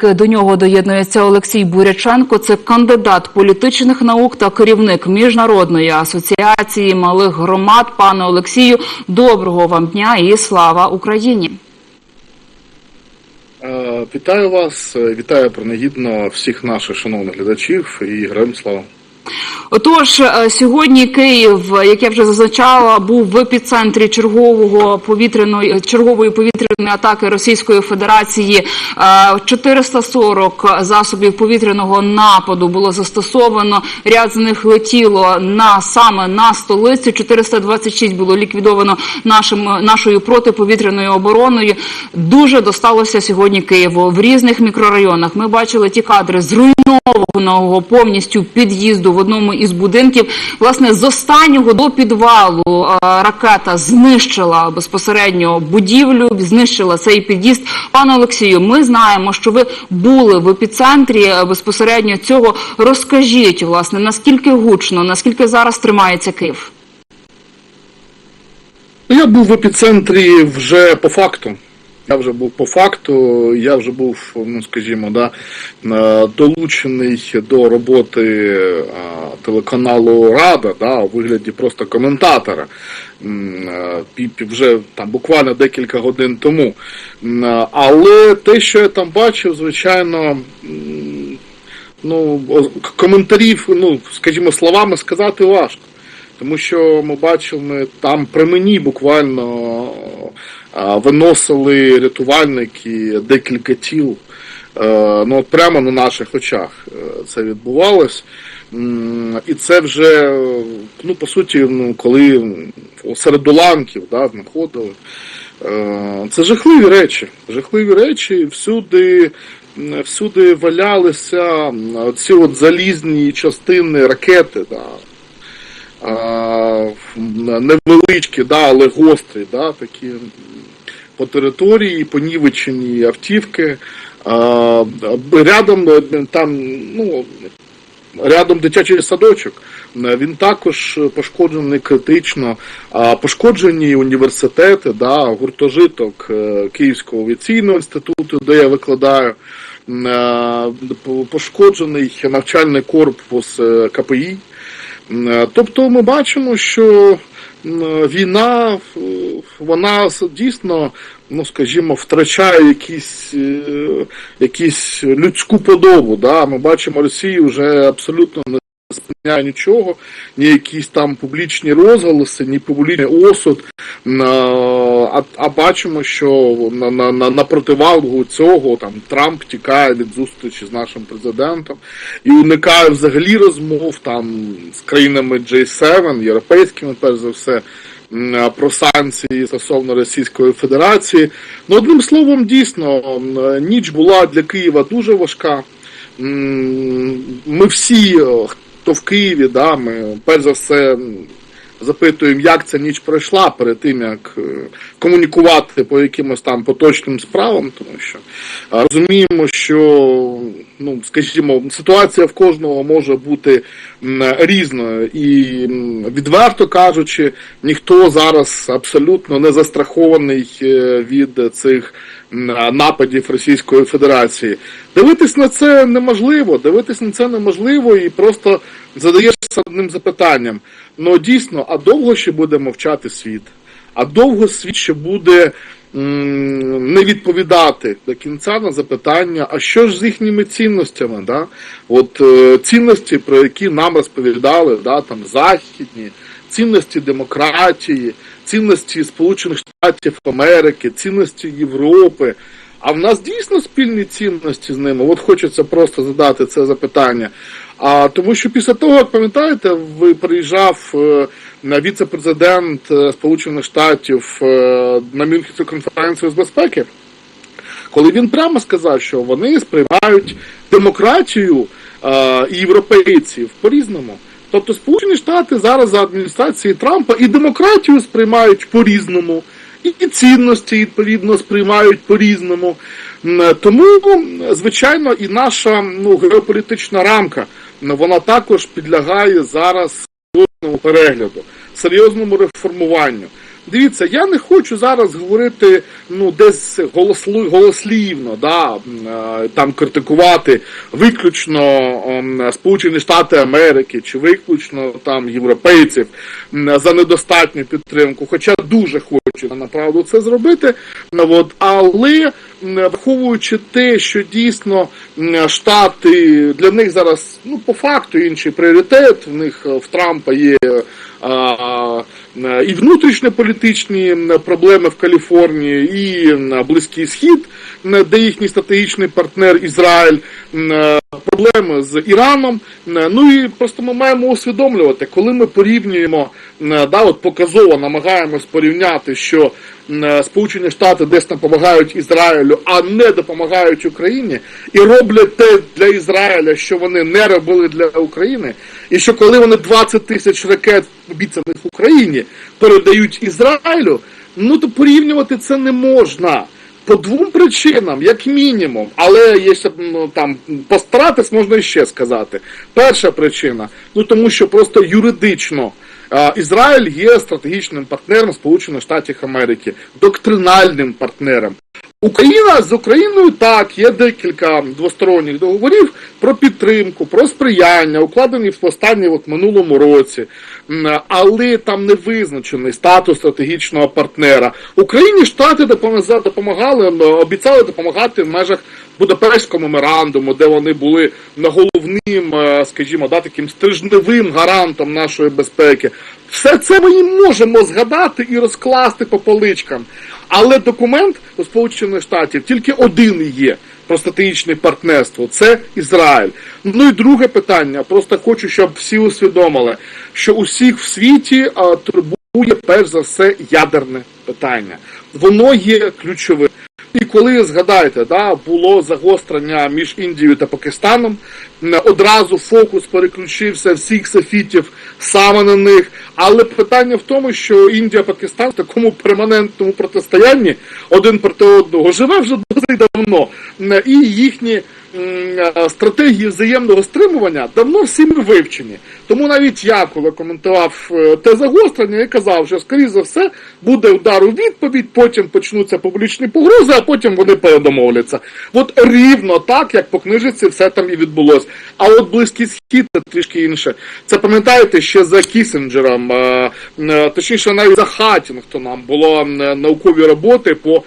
аналітики. До нього доєднується Олексій Буряченко. Це кандидат політичних наук та керівник міжнародної асоціації малих громад. Пане Олексію, доброго вам дня і слава Україні. Е, Вітаю вас, вітаю принагідно всіх наших шановних глядачів і героям слава. Отож, е, сьогодні Київ, як я вже зазначала, був в епіцентрі чергового повітряної чергової повітряної атаки Російської Федерації. Е, 440 засобів повітряного нападу було застосовано. Ряд з них летіло на саме на столицю. 426 було ліквідовано нашим нашою протиповітряною обороною. Дуже досталося сьогодні Києву в різних мікрорайонах. Ми бачили ті кадри зруйнованого повністю під'їзду в одному із будинків. Власне, з останнього до підвалу ракета знищила безпосередньо будівлю, знищила цей під'їзд. Пане Олексію, ми знаємо, що ви були в епіцентрі е, безпосередньо цього. Розкажіть, власне, наскільки гучно, наскільки зараз тримається Київ? Я був в епіцентрі вже по факту. Я вже був по факту, я вже був, ну скажімо, да, е, долучений до роботи е, телеканалу Рада да, у вигляді просто коментатора. Е, Вже там буквально декілька годин тому. Але те, що я там бачив, звичайно, ну, коментарів, ну, скажімо, словами сказати важко. Тому що ми бачили там при мені буквально виносили рятувальники декілька тіл. Е, Ну, от прямо на наших очах е, це відбувалось. І це вже, ну, по суті, ну, коли серед уламків да, знаходили. Е, Це жахливі речі. Жахливі речі. Всюди, всюди валялися ці от залізні частини ракети. Да. Невеличкі, да, але гострі, да, такі по території, понівечені автівки. Рядом е, там, ну, рядом дитячий садочок. Е, Він також пошкоджений критично. Пошкоджені університети, да, гуртожиток е, Київського авіаційного інституту, де я викладаю. Пошкоджений навчальний корпус КПІ. Е, Тобто ми бачимо, що війна вона дійсно, ну скажімо, втрачає якісь, е, якісь людську подобу. Да? Ми бачимо, Росію вже абсолютно не спиняє нічого, ні якісь там публічні розголоси, ні публічний осуд. А, а бачимо, що на, на, на, на противагу цього там Трамп тікає від зустрічі з нашим президентом і уникає взагалі розмов там з країнами J7, європейськими, перш за все, про санкції стосовно Російської Федерації. Ну, одним словом, дійсно, ніч була для Києва дуже важка. Ми всі, хто в Києві, да, ми перш за все запитуємо, як ця ніч пройшла перед тим, як е, комунікувати по якимось там поточним справам, тому що розуміємо, що ну, скажімо, ситуація в кожного може бути різною, і відверто кажучи, ніхто зараз абсолютно не застрахований е, від цих нападів Російської Федерації. Дивитись на це неможливо, дивитись на це неможливо і просто задаєшся одним запитанням. Ну дійсно, а довго ще буде мовчати світ? А довго світ ще буде не відповідати до кінця на запитання, а що ж з їхніми цінностями? Да? От е, цінності, про які нам розповідали, да, там західні, цінності демократії, цінності Сполучених Штатів Америки, цінності Європи. А в нас дійсно спільні цінності з ними. От хочеться просто задати це запитання. А тому що після того, як пам'ятаєте, ви приїжджав е, на віце-президент е, Сполучених Штатів е, на Мюнхенську конференцію з безпеки, коли він прямо сказав, що вони сприймають демократію і європейців по-різному. Тобто Сполучені Штати зараз за адміністрації Трампа і демократію сприймають по-різному, і цінності відповідно сприймають по-різному. Тому, звичайно, і наша ну, геополітична рамка ну, вона також підлягає зараз серйозному перегляду, серйозному реформуванню. Дивіться, я не хочу зараз говорити ну десь голослу, голослівно, да, е, там критикувати виключно Сполучені Штати Америки чи виключно там європейців за недостатню підтримку. Хоча дуже хочу направду це зробити. Ну, От, але враховуючи те, що дійсно Штати для них зараз ну по факту інший пріоритет. В них е, в Трампа є е, і внутрішньополітичні проблеми в Каліфорнії, і Близький Схід, де їхній стратегічний партнер Ізраїль, е, проблеми з Іраном. Ну і просто ми маємо усвідомлювати, коли ми порівнюємо, да, от показово намагаємось порівняти, що е, Сполучені Штати десь допомагають Ізраїлю, а не допомагають Україні, і роблять те для Ізраїля, що вони не робили для України, і що коли вони 20 тисяч ракет обіцяних в Україні передають Ізраїлю, ну то порівнювати це не можна. По двом причинам, як мінімум, але якщо ну, там постаратись, можна ще сказати. Перша причина, ну тому що просто юридично а, Ізраїль є стратегічним партнером Сполучених Штатів Америки, доктринальним партнером. Україна з Україною так, є декілька двосторонніх договорів про підтримку, про сприяння, укладені в останній от минулому році, але там не визначений статус стратегічного партнера. Україні штати допомагали, обіцяли допомагати в межах Будапештського меморандуму, де вони були головним, е, скажімо, да, таким стрижневим гарантом нашої безпеки. Все це ми і можемо згадати і розкласти по поличкам. Але документ у Сполучених Штатів тільки один є про стратегічне партнерство це Ізраїль. Ну і друге питання. Просто хочу, щоб всі усвідомили, що усіх в світі турбує перш за все ядерне питання. Воно є ключовим. І коли згадаєте, да, було загострення між Індією та Пакистаном, одразу фокус переключився всіх софітів саме на них. Але питання в тому, що Індія Пакистан в такому перманентному протистоянні один проти одного живе вже досить давно. І їхні стратегії взаємного стримування давно всіми вивчені. Тому навіть я, коли коментував е, те загострення, я казав, що скоріше за все буде удар у відповідь, потім почнуться публічні погрози, а потім вони передомовляться. От рівно так, як по книжиці, все там і відбулось. А от близький схід це трішки інше. Це пам'ятаєте ще за Кісінджером, е, е, точніше навіть за Хатінгтоном було е, наукові роботи по е,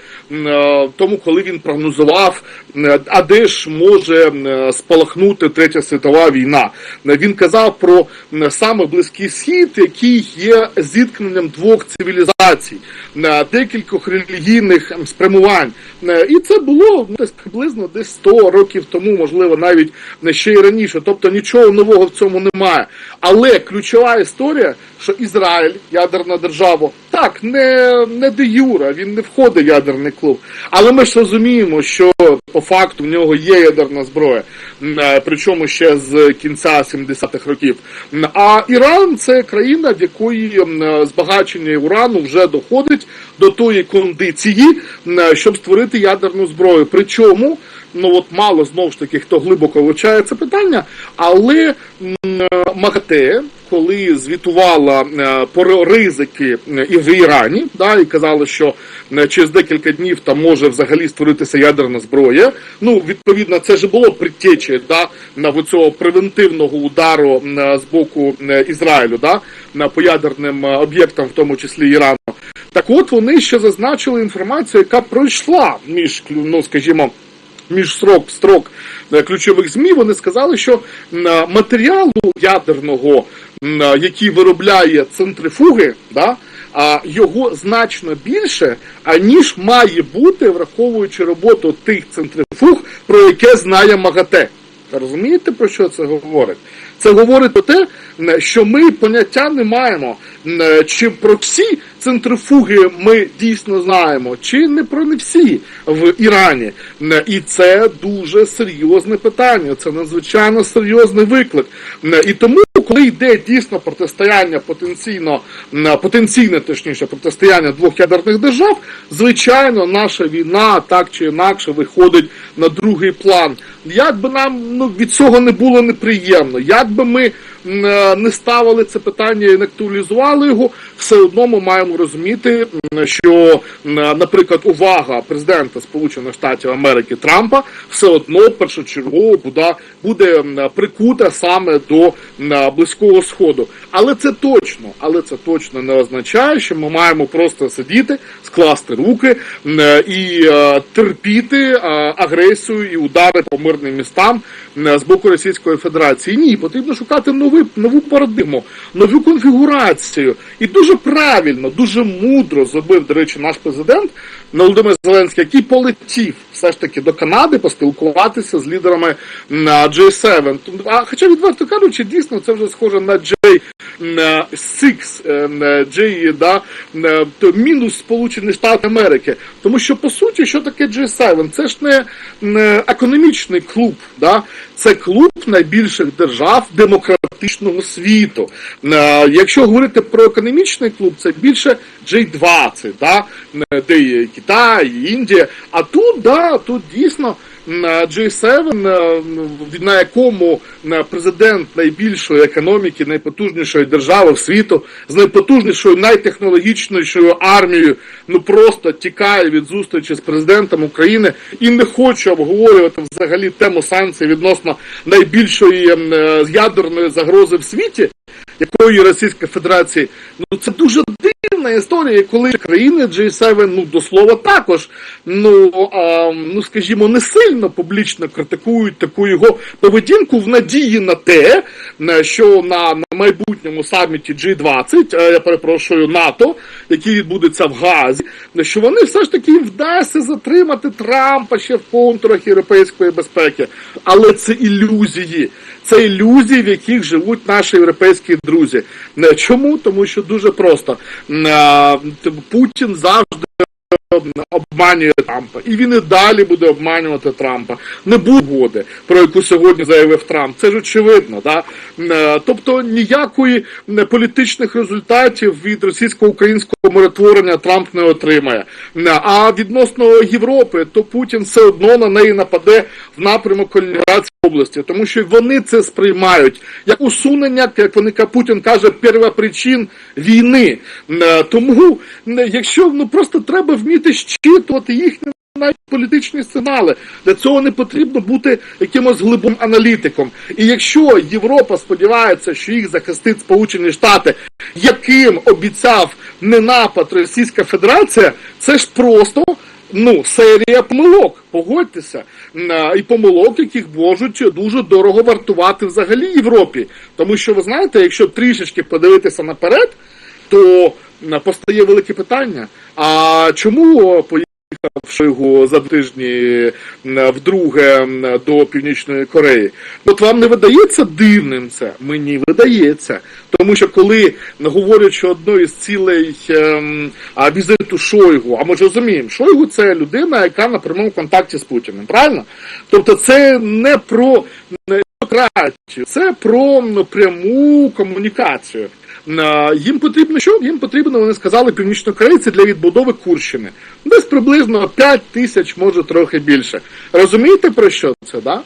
тому, коли він прогнозував, е, а де ж може е, спалахнути третя світова війна. Е, Він казав про е, саме близький схід, який є зіткненням двох цивілізацій, е, декількох релігійних спрямувань. Е, І це було ну, десь приблизно десь 100 років тому, можливо, навіть ще й раніше. Тобто нічого нового в цьому немає. Але ключова історія, що Ізраїль, ядерна держава, так, не, не де юра, він не входить в ядерний клуб. Але ми ж розуміємо, що по факту в нього є ядерна зброя, е, причому ще з кінця 70-х років. А Іран це країна, в якої е, збагачення урану вже доходить до тої кондиції, е, щоб створити ядерну зброю. Причому, ну от мало знову ж таки, хто глибоко вивчає це питання, але е, МАГАТЕ, коли звітувала е, про ризики і в Ірані, да, і казали, що через декілька днів там може взагалі створитися ядерна зброя. Ну, відповідно, це ж було предтечі да, на цього превентивного удару з боку Ізраїлю, да, по ядерним об'єктам, в тому числі Ірану. Так от вони ще зазначили інформацію, яка пройшла між, ну, скажімо, між строк строк е, ключових змі вони сказали, що е, матеріалу ядерного, е, який виробляє центрифуги, да, його значно більше, аніж має бути, враховуючи роботу тих центрифуг, про яке знає МАГАТЕ. Розумієте, про що це говорить? Це говорить про те, що ми поняття не маємо, чи про всі центрифуги ми дійсно знаємо, чи не про не всі в Ірані. І це дуже серйозне питання, це надзвичайно серйозний виклик. І тому, коли йде дійсно протистояння потенційно, потенційне, точніше, протистояння двох ядерних держав, звичайно, наша війна так чи інакше виходить на другий план. Як би нам ну, від цього не було неприємно, як би ми не ставили це питання і не актуалізували його, все одно ми маємо розуміти, що, наприклад, увага президента Сполучених Штатів Америки Трампа все одно першочергово буде, буде прикута саме до близького сходу. Але це точно, але це точно не означає, що ми маємо просто сидіти, скласти руки і е, терпіти е, агресію і удари по мирним містам з боку Російської Федерації. Ні, потрібно шукати новий, нову парадигму, нову конфігурацію. І дуже правильно, дуже мудро зробив, до речі, наш президент Володимир Зеленський, який полетів все ж таки до Канади поспілкуватися з лідерами на J7. А хоча, відверто кажучи, дійсно це вже схоже на J6, е, J, да, е, мінус Сполучені Штати Америки. Тому що по суті, що таке G7? Це ж не, економічний клуб, да? це клуб найбільших держав демократичного світу. Е, Якщо говорити про економічний клуб, це більше G20, да? де є Китай, Індія. А тут, да, тут дійсно. М, G7, е, на якому президент найбільшої економіки, найпотужнішої держави в світу, з найпотужнішою, найтехнологічнішою армією, ну просто тікає від зустрічі з президентом України і не хоче обговорювати взагалі тему санкцій відносно найбільшої ем, е, ядерної загрози в світі, якої Російська Федерація, ну це дуже дивна історія, коли країни G7, ну до слова також, ну, а, ну скажімо, не сильно публічно критикують таку його поведінку в надії на те, що на майбутньому саміті G20, е, я перепрошую, НАТО, який відбудеться в Газі, що вони все ж таки вдасться затримати Трампа ще в контурах європейської безпеки. Але це ілюзії. Це ілюзії, в яких живуть наші європейські друзі. Чому? Тому що дуже просто. Е, Путін завжди обманює Трампа. І він і далі буде обманювати Трампа. Не буде угоди, про яку сьогодні заявив Трамп. Це ж очевидно. Да? Е, Тобто ніякої політичних результатів від російсько-українського миротворення Трамп не отримає. А відносно Європи, то Путін все одно на неї нападе в напрямок Калінінградської області, тому що вони це сприймають як усунення, як вони Путін каже, первопричин війни. Е, Тому, е, якщо ну просто треба вміти щитувати їхні навіть політичні сигнали. Для цього не потрібно бути якимось глибоким аналітиком. І якщо Європа сподівається, що їх захистить Сполучені Штати, яким обіцяв не напад Російська Федерація, це ж просто. Ну, серія помилок, погодьтеся, і помилок, яких можуть дуже дорого вартувати взагалі Європі. Тому що ви знаєте, якщо трішечки подивитися наперед, то постає велике питання: а чому поїхав Шойгу за тижні вдруге до Північної Кореї? От вам не видається дивним це? Мені видається. Тому що коли говорять, що одною з цілей ем, а, візиту Шойгу, а ми ж розуміємо, Шойгу це людина, яка на прямому контакті з Путіним, правильно? Тобто це не про демократію, це про пряму комунікацію. Е, Їм потрібно що? Їм потрібно, вони сказали, північнокорейці для відбудови Курщини. Десь приблизно 5 тисяч, може трохи більше. Розумієте про що це, да?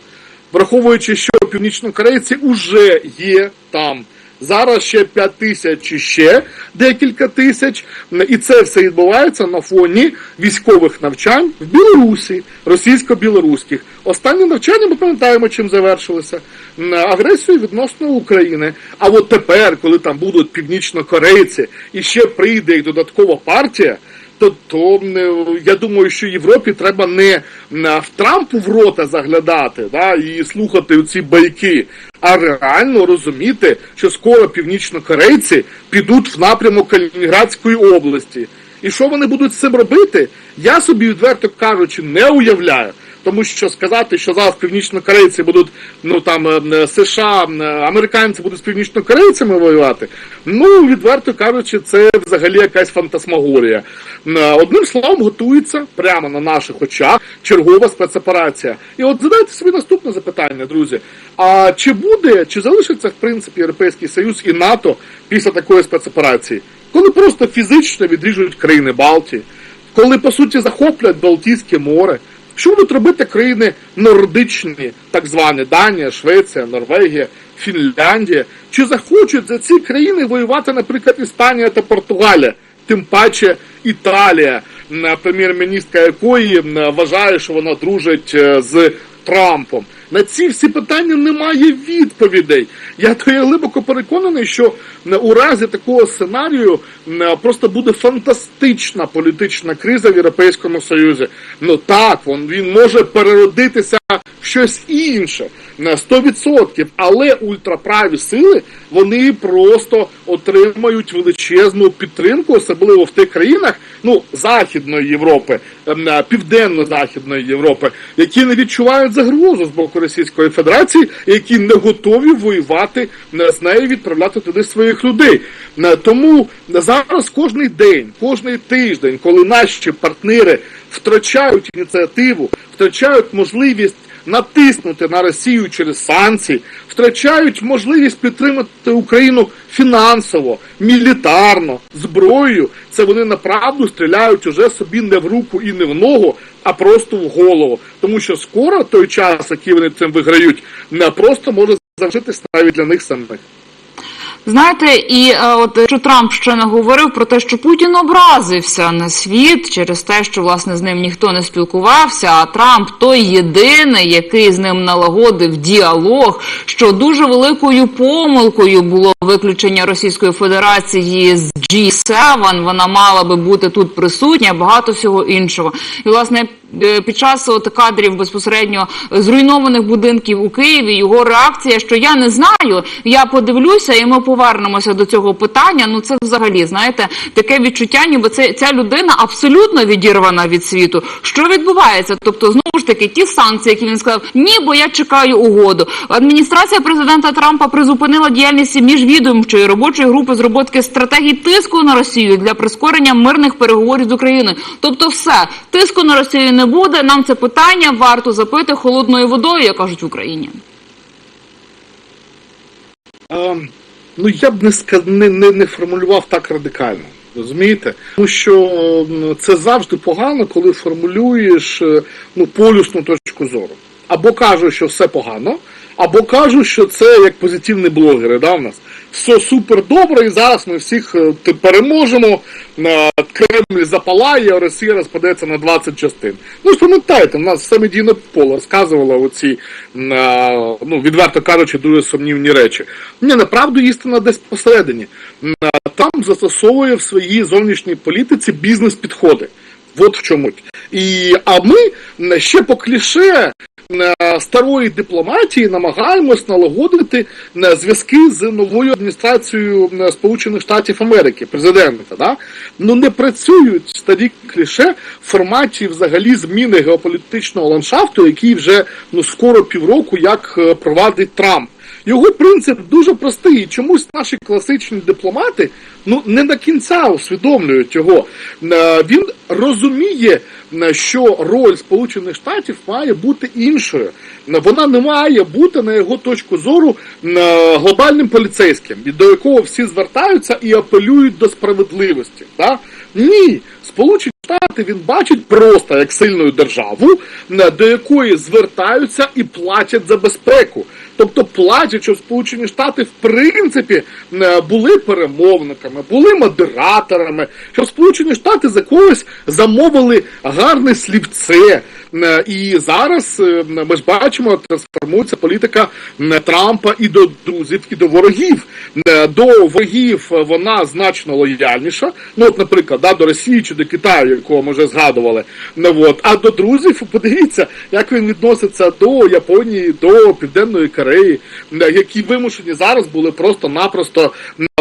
Враховуючи, що північнокорейці вже є там. Зараз ще 5 тисяч чи ще декілька тисяч, і це все відбувається на фоні військових навчань в Білорусі, російсько-білоруських. Останні навчання ми пам'ятаємо, чим завершилися М, агресією відносно України. А от тепер, коли там будуть північнокорейці і ще прийде і додаткова партія. То, то е, я думаю, що Європі треба не е, в Трампу в рота заглядати да, і слухати ці байки, а реально розуміти, що скоро північнокорейці підуть в напрямок Калінінградської області. І що вони будуть з цим робити, я собі відверто кажучи, не уявляю. Тому що сказати, що зараз північнокорейці будуть, ну там е, США, е, американці будуть з північнокорейцями воювати, ну відверто кажучи, це взагалі якась фантасмагорія. Е, Одним словом, готується прямо на наших очах чергова спецоперація. І от задайте собі наступне запитання, друзі. А чи буде, чи залишиться в принципі Європейський Союз і НАТО після такої спецоперації, коли просто фізично відріжуть країни Балтії, коли по суті захоплять Балтійське море? Що будуть робити країни нордичні, так звані Данія, Швеція, Норвегія, Фінляндія? Чи захочуть за ці країни воювати, наприклад, Іспанія та Португалія? Тим паче Італія, прем'єр-міністка якої м, вважає, що вона дружить е, з Трампом. На ці всі питання немає відповідей. Я то я глибоко переконаний, що у разі такого сценарію просто буде фантастична політична криза в Європейському Союзі. Ну так, він, він може переродитися в щось інше на 100%, але ультраправі сили вони просто отримають величезну підтримку, особливо в тих країнах, ну Західної Європи, ем, е, південно-західної Європи, які не відчувають загрозу з боку Російської Федерації, які не готові воювати з нею, відправляти туди своїх людей. Е, Тому зараз кожний день, кожний тиждень, коли наші партнери втрачають ініціативу, втрачають можливість натиснути на Росію через санкції, втрачають можливість підтримати Україну фінансово, мілітарно, зброєю. Це вони направду стріляють уже собі не в руку і не в ногу, а просто в голову. Тому що скоро той час, який вони цим виграють, не просто може зажитись навіть для них самих. Знаєте, і е, от що Трамп ще не говорив про те, що Путін образився на світ через те, що власне з ним ніхто не спілкувався. А Трамп той єдиний, який з ним налагодив діалог, що дуже великою помилкою було виключення Російської Федерації з G7, Вона мала би бути тут присутня, багато всього іншого. І власне. Е, Під час от кадрів безпосередньо зруйнованих будинків у Києві його реакція, що я не знаю, я подивлюся, і ми повернемося до цього питання. Ну це взагалі знаєте таке відчуття, ніби це ця людина абсолютно відірвана від світу. Що відбувається? Тобто, знову ж таки, ті санкції, які він сказав, ні, бо я чекаю угоду. Адміністрація президента Трампа призупинила діяльність міжвідомчої робочої групи з роботки стратегії тиску на Росію для прискорення мирних переговорів з Україною. Тобто, все тиску на Росію не буде. Нам це питання варто запити холодною водою, як кажуть в Україні. А, ну я б не, не, не, не формулював так радикально. Розумієте? Тому що це завжди погано, коли формулюєш е, ну, полюсну точку зору. Або кажуть, що все погано, або кажуть, що це як позитивні блогери, да, в нас. Все супер добре, і зараз ми всіх е, переможемо, Кремль запалає, а Росія розпадеться на 20 частин. Ну ж пам'ятаєте, в нас все медійне поле розказувало оці, е, ну, відверто кажучи, дуже сумнівні речі. Ні, направду істина десь посередині. Е, Там застосовує в своїй зовнішній політиці бізнес-підходи. От в чому. І, а ми ще по кліше е, старої дипломатії намагаємось налагодити зв'язки з новою адміністрацією Сполучених Штатів Америки, президента. Да? Ну не працюють старі кліше в форматі взагалі зміни геополітичного ландшафту, який вже ну скоро півроку як е, провадить Трамп. Його принцип дуже простий. Чомусь наші класичні дипломати ну не до кінця усвідомлюють його. Е, Він розуміє, е, що роль Сполучених Штатів має бути іншою. Е, Вона не має бути на його точку зору глобальним поліцейським, до якого всі звертаються і апелюють до справедливості. Да? Ні, Сполучені Штати він бачить просто як сильну державу, до якої звертаються і платять за безпеку. Тобто платять, щоб Сполучені Штати в принципі е, були перемовниками, були модераторами, щоб Сполучені Штати за когось замовили гарне слівце. Е, І зараз е, ми ж бачимо, трансформується політика Трампа і до друзів, і до ворогів. До ворогів вона значно лояльніша. Ну, от, наприклад, да, до Росії чи до Китаю, якого ми вже згадували. Ну, от. А до друзів, подивіться, як він відноситься до Японії, до Південної Кореї, е, які вимушені зараз були просто-напросто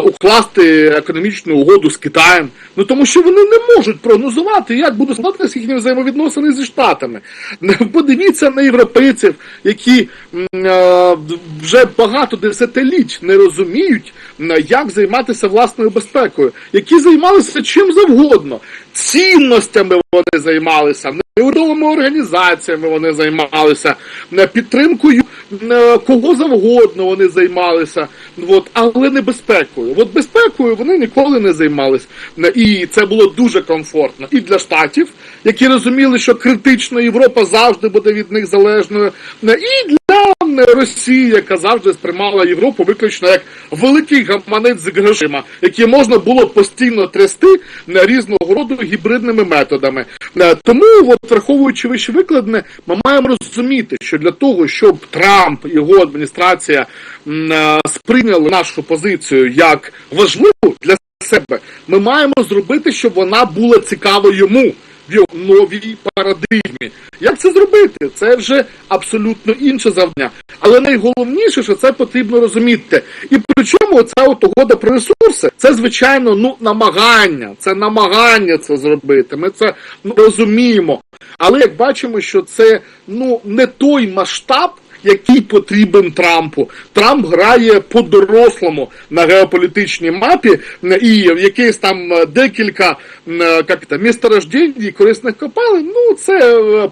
укласти економічну угоду з Китаєм. Ну тому що вони не можуть прогнозувати, як будуть складатися їхні взаємовідносини зі Штатами. Подивіться на європейців, які е, вже багато десятиліть не розуміють, як займатися власною безпекою, які займалися чим завгодно. Цінностями вони займалися, неурядовими організаціями вони займалися, підтримкою кого завгодно вони займалися. От, але не безпекою. От безпекою вони ніколи не займались. І це було дуже комфортно і для штатів, які розуміли, що критично Європа завжди буде від них залежною, і для Росії, яка завжди сприймала Європу виключно як великий гаманець з грошима, які можна було постійно трясти на різного роду гібридними методами. Е, Тому, от, враховуючи вище викладне, ми маємо розуміти, що для того, щоб Трамп його адміністрація е, сприйняли нашу позицію як важливу для себе, ми маємо зробити, щоб вона була цікава йому в його новій парадигмі. Як це зробити? Це вже абсолютно інше завдання. Але найголовніше, що це потрібно розуміти. І причому ця от угода про ресурси, це звичайно ну намагання, це намагання це зробити. Ми це ну, розуміємо. Але як бачимо, що це ну не той масштаб. Який потрібен Трампу. Трамп грає по-дорослому на геополітичній мапі, е, і в якихось там е, декілька е, як це, місторождень корисних копалин. Ну, це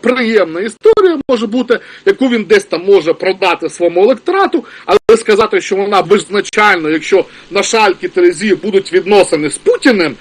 приємна історія може бути, яку він десь там може продати своєму електорату, але сказати, що вона визначально, якщо на шальки Терезі будуть відносини з Путіним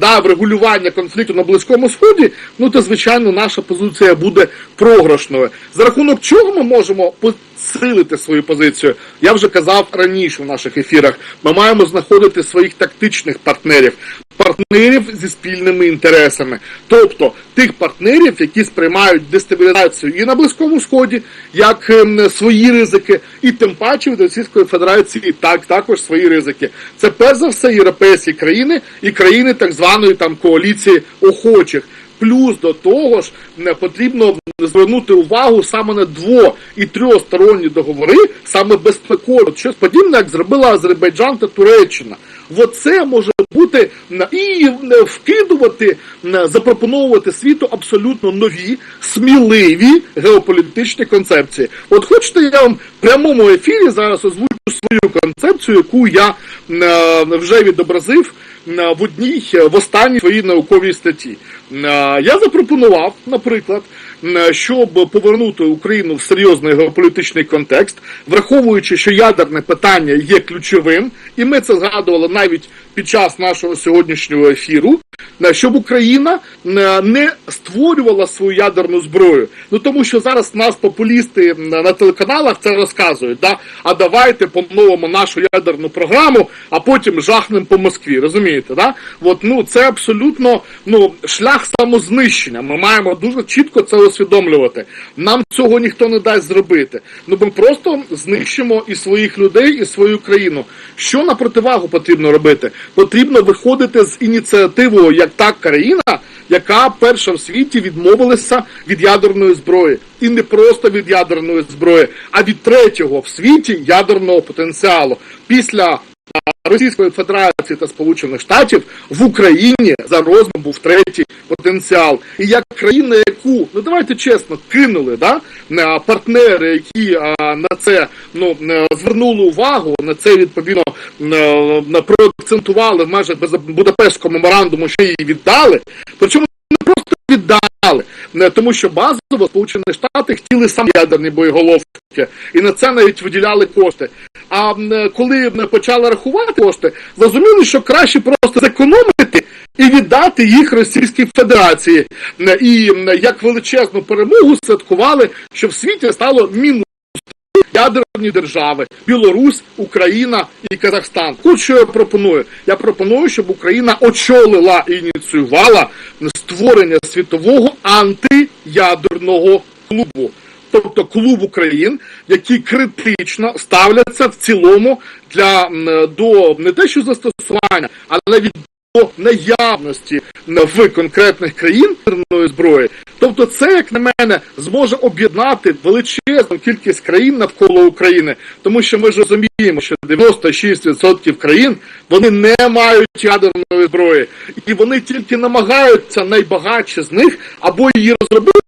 да, врегулювання конфлікту на Близькому Сході, ну то звичайно наша позиція буде програшною. За рахунок чого ми можемо посилити свою позицію? Я вже казав раніше в наших ефірах. Ми маємо знаходити своїх тактичних партнерів, партнерів зі спільними інтересами, тобто тих партнерів, які сприймають дестабілізацію і на Близькому Сході, як ем, свої ризики, і тим паче від Російської Федерації так також свої ризики. Це перш за все європейські країни і країни так званої там коаліції охочих. Плюс до того ж потрібно звернути увагу саме на дво і трьохсторонні договори, саме безпекові, щось подібне, як зробила Азербайджан та Туреччина. Оце може бути і вкидувати, м, запропоновувати світу абсолютно нові, сміливі геополітичні концепції. От хочете, я вам в прямому ефірі зараз озвучу свою концепцію, яку я е, вже відобразив в одній в останній своїй науковій статті. Е, Я запропонував, наприклад, щоб повернути Україну в серйозний геополітичний контекст, враховуючи, що ядерне питання є ключовим, і ми це згадували навіть під час нашого сьогоднішнього ефіру, е, щоб Україна е, не створювала свою ядерну зброю. Ну тому що зараз нас популісти на телеканалах це розказують. Да? А давайте поновимо нашу ядерну програму, а потім жахнемо по Москві. Розумієте, да? От, ну це абсолютно ну шлях самознищення. Ми маємо дуже чітко це усвідомлювати. Нам цього ніхто не дасть зробити. Ну ми просто знищимо і своїх людей, і свою країну. Що на противагу потрібно робити? Потрібно виходити з ініціативою, як та країна, яка перша в світі відмовилася від ядерної зброї, і не просто від ядерної зброї, а від третього в світі ядерного потенціалу після. Російської Федерації та Сполучених Штатів в Україні за розміром був третій потенціал. І як країна, яку ну давайте чесно кинули, да партнери, які а, на це ну е, звернули увагу, на це відповідно е, проакцентували в межах Будапештського меморандуму, що її віддали. Причому не просто віддали, тому що базово Сполучені Штати хотіли сам ядерні боєголовки, і на це навіть виділяли кошти. А коли почали рахувати кошти, зрозуміли, що краще просто зекономити і віддати їх Російській Федерації. І як величезну перемогу святкували, що в світі стало мінус ядерні держави Білорусь, Україна і Казахстан. От що я пропоную? Я пропоную, щоб Україна очолила і ініціювала створення світового антиядерного клубу. Тобто клуб Україн, які критично ставляться в цілому для до не те, що застосування, але навіть до наявності в конкретних країн зброї. Тобто, це, як на мене, зможе об'єднати величезну кількість країн навколо України, тому що ми ж розуміємо, що 96% країн вони не мають ядерної зброї, і вони тільки намагаються найбагатші з них або її розробити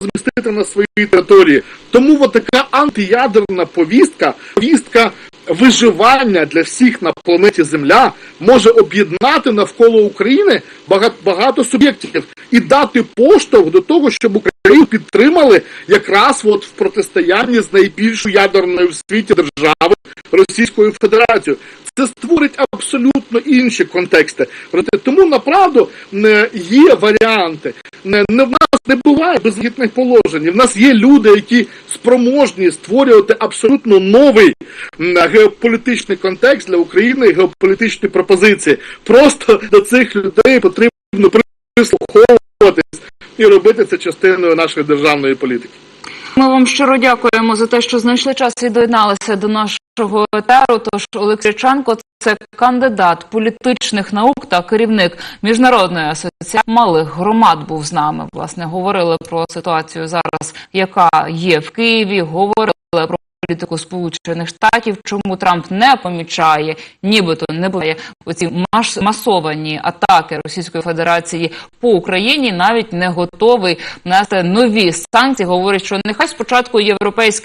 змістити на своїй території. Тому от така антиядерна повістка, повістка виживання для всіх на планеті Земля може об'єднати навколо України багато, багато суб'єктів і дати поштовх до того, щоб Україна підтримали якраз от в протистоянні з найбільшою ядерною в світі державою Російською Федерацією. Це створить абсолютно інші контексти. Тому направду є варіанти. Не, не в нас не буває безгідних положень. В нас є люди, які спроможні створювати абсолютно новий геополітичний контекст для України, геополітичні пропозиції. Просто до цих людей потрібно прислуховуватись і робити це частиною нашої державної політики. Ми вам щиро дякуємо за те, що знайшли час і доєдналися до нашого етеру. Тож Олексій Ченко – це кандидат політичних наук та керівник міжнародної асоціації малих громад. Був з нами. Власне говорили про ситуацію зараз, яка є в Києві. Говорили про політику Сполучених Штатів, чому Трамп не помічає, нібито не буває оці маш- масовані атаки Російської Федерації по Україні, навіть не готовий нести нові санкції. Говорить, що нехай спочатку європейський